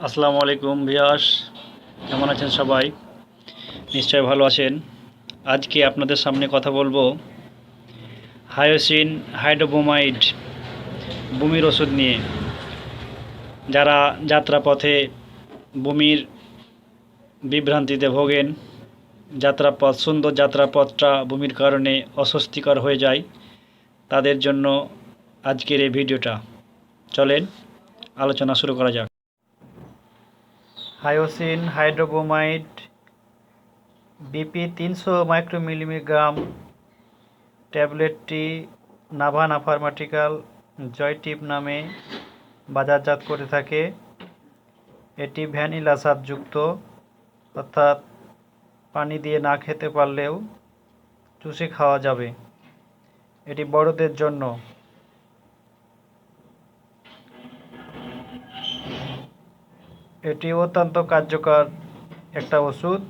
আসসালামু আলাইকুম ভিয়াস কেমন আছেন সবাই? নিশ্চয় ভালো আছেন। আজকে আপনাদের সামনে কথা বলব হায়োসিন হাইড্রোবোমাইড বমির ওষুধ নিয়ে। যারা যাত্রাপথে বমির বিভ্রান্তিতে ভোগেন, যাত্রাপথ, সুন্দর যাত্রাপথটা বমির কারণে অস্বস্তিকর হয়ে যায়, তাদের জন্য আজকের এই ভিডিওটা। চলেন, আলোচনা শুরু করা যাক। হায়োসিন হাইড্রোবোমাইড বিপি তিনশো মাইক্রোমিলিগ্রাম ট্যাবলেটটি নাভানা ফার্মাটিক্যাল জয়টিপ নামে বাজারজাত করে থাকে। এটি ভ্যানিলা স্বাদযুক্ত অর্থাৎ পানি দিয়ে না খেতে পারলেও চুষে খাওয়া যাবে। এটি বড়দের জন্য এটি অত্যন্ত কার্যকর একটা ওষুধ।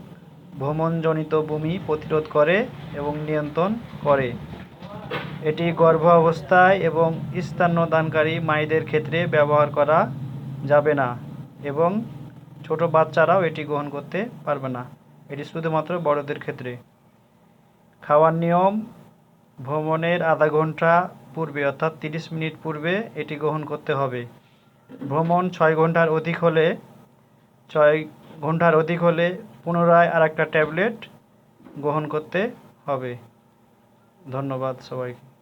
ভ্রমণজনিত বমি প্রতিরোধ করে এবং নিয়ন্ত্রণ করে। এটি গর্ভ অবস্থায় এবং স্তন্যদানকারী মায়েদের ক্ষেত্রে ব্যবহার করা যাবে না এবং ছোট বাচ্চারাও এটি গ্রহণ করতে পারবে না। এটি শুধুমাত্র বড়দের ক্ষেত্রে। খাওয়ার নিয়ম, ভ্রমণের আধা ঘণ্টা পূর্বে অর্থাৎ তিরিশ মিনিট পূর্বে এটি গ্রহণ করতে হবে। ভ্রমণ ছয় ঘণ্টার অধিক হলে ছয় ঘণ্টার অধিক হলে পুনরায় আর একটা ট্যাবলেট গ্রহণ করতে হবে। ধন্যবাদ সবাইকে।